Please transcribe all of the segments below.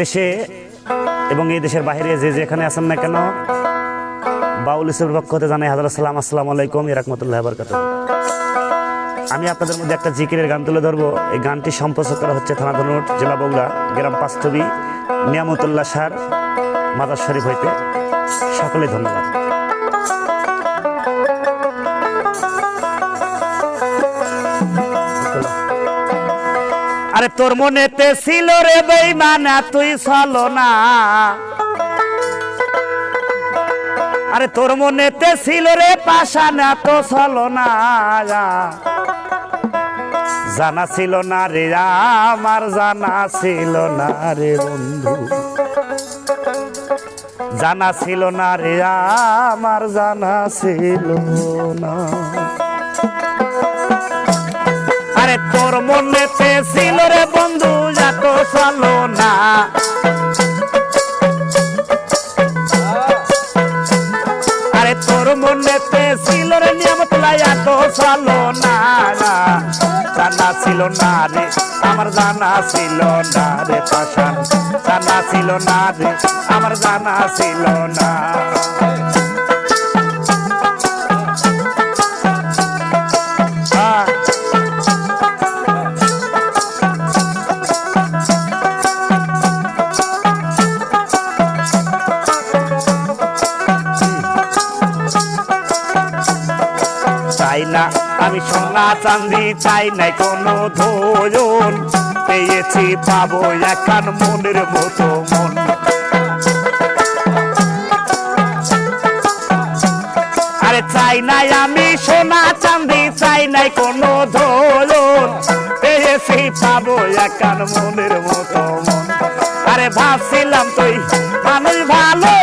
দেশে এবং এই দেশের বাইরে যে যেখানে আছেন না কেন, বাউল ইসলামের পক্ষ হতে জানাই হাজার সালাম আসসালাম আলাইকুম ইরাকমতুল্লাহ বরকাত আমি আপনাদের মধ্যে একটা জিকিরের গান তুলে ধরবো। এই গানটি সম্প্রচার করা হচ্ছে থানা ধনুট, জেলা বগুড়া, গ্রাম পাস্তবি নিয়ামতুল্লাহ সার মাদার শরীফ হইতে। সকলে ধন্যবাদ। আরে তোর মনেতে ছিল রে বেইমানা, তুই চলো না। আরে তোর মনেতে ছিল রে পাশানা তো চলো না। জানা ছিল না রে, আমার জানা ছিল না রে বন্ধু। জানা ছিল না রে, আমার জানা ছিল না। আরে তোর মনেতে ছিল ছিল না রে, আমার জানা ছিল না রে পাশান জানা ছিল না রে, আমার জানা ছিল না। না? আমি সোনা চান্দি চাই নাই কোনো ধোয়ন পেয়েছি, পাবো একান মনের মতো মন। আরে চাই নাই আমি সোনা চান্দি চাই নাই কোনো ধোয়ন পেয়েছি, পাবো একান মনের মতো মন। আরে ভাবছিলাম তুই মানুষ ভালো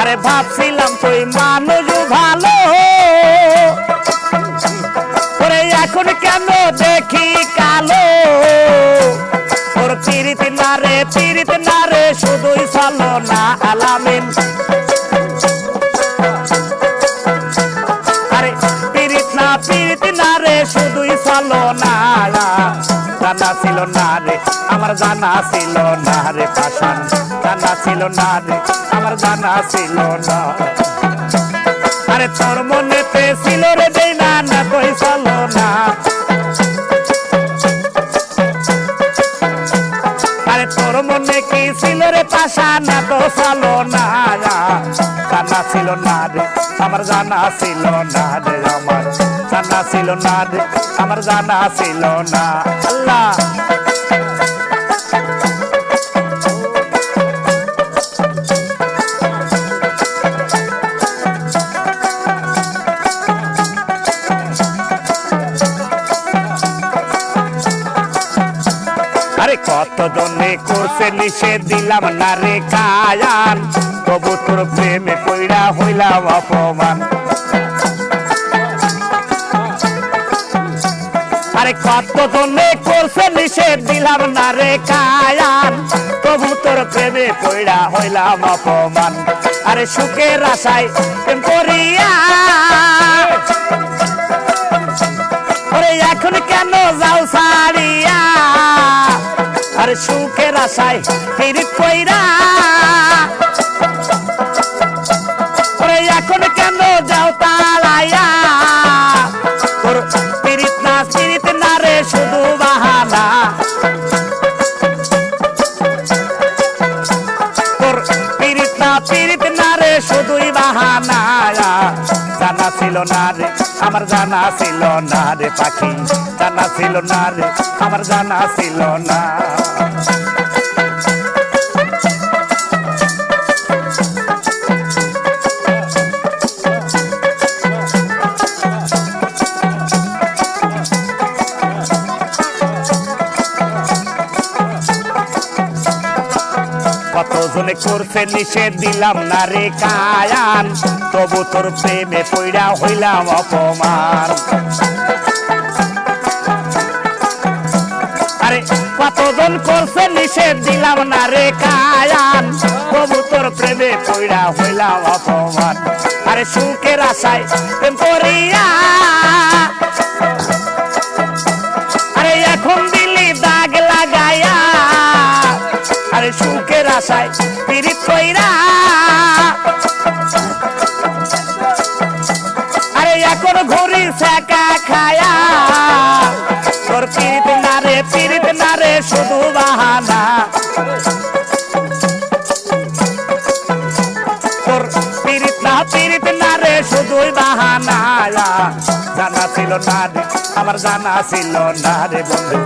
আরে ভাবছিলাম তুই মানুষ ভালো। এখন কেন দেখি কালো? ওর পিরিত রে পিরিত না রে, শুধুই চলো না আলামিন। জানা ছিল না রে, আমার জানা ছিল না রে পাশান জানা ছিল না রে, আমার জানা ছিল না। আরে তোর মনেতে ছিল রে দেই না না কই চলো না। আরে তোর মনে কি ছিল রে পাশা না তো চলো না। জানা ছিল না রে, আমার জানা ছিল না রে। ছিল না আমার জানা ছিল না। আল্লাহ। কত জনে করছে নিষেধ দিলাম না রে কায়ান, তবু তোর প্রেমে পইড়া হইলাম অপমান। আরে কত জনে করছে নিষেধ দিলাম না রে কায়ান। তবু তোর প্রেমে পইড়া হইলাম অপমান। আরে সুখের আশায় প্রেম করিয়া। ওরে এখন কেন যাও সারিয়া আরে সুখের আশায় ফিরিত কইরা শুধুই বাহানা জানা ছিল না রে, আমার জানা ছিল না রে পাখি। জানা ছিল না রে, আমার জানা ছিল না। কতজনে করছে নিষেধ দিলাম না রে কায়ান। তবু তোর প্রেমে পইড়া হইলাম অপমান। আরে, কতজন করছে নিষেধ দিলাম না রে কায়ান? প্রেমে হইলাম অপমান। আরে, সুখের আশায় প্রেম করিয়া। আরে, এখন দিলি দাগ লাগায়া আরে, সুখের আশায় জানা ছিল না রে, আমার জানা ছিল না রে বন্ধু।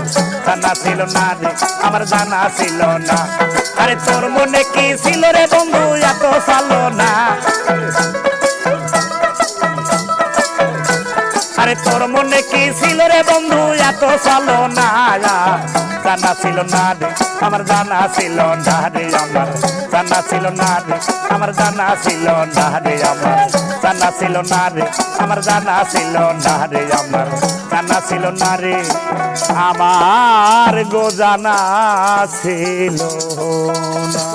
জানা ছিল না রে, আমার জানা ছিল না। আরে তোর মনে কি ছিল রে বন্ধু, এত সালো না। মনে কি ছিল রে বন্ধু? এত সালো না জানা ছিল না রে, আমার জানা ছিল না রে আমার। জানা ছিল না রে, আমার জানা ছিল না রে আমার। জানা ছিল না রে, আমার জানা ছিল না রে আমার। জানা ছিল না রে, আমার গো জানা ছিল না।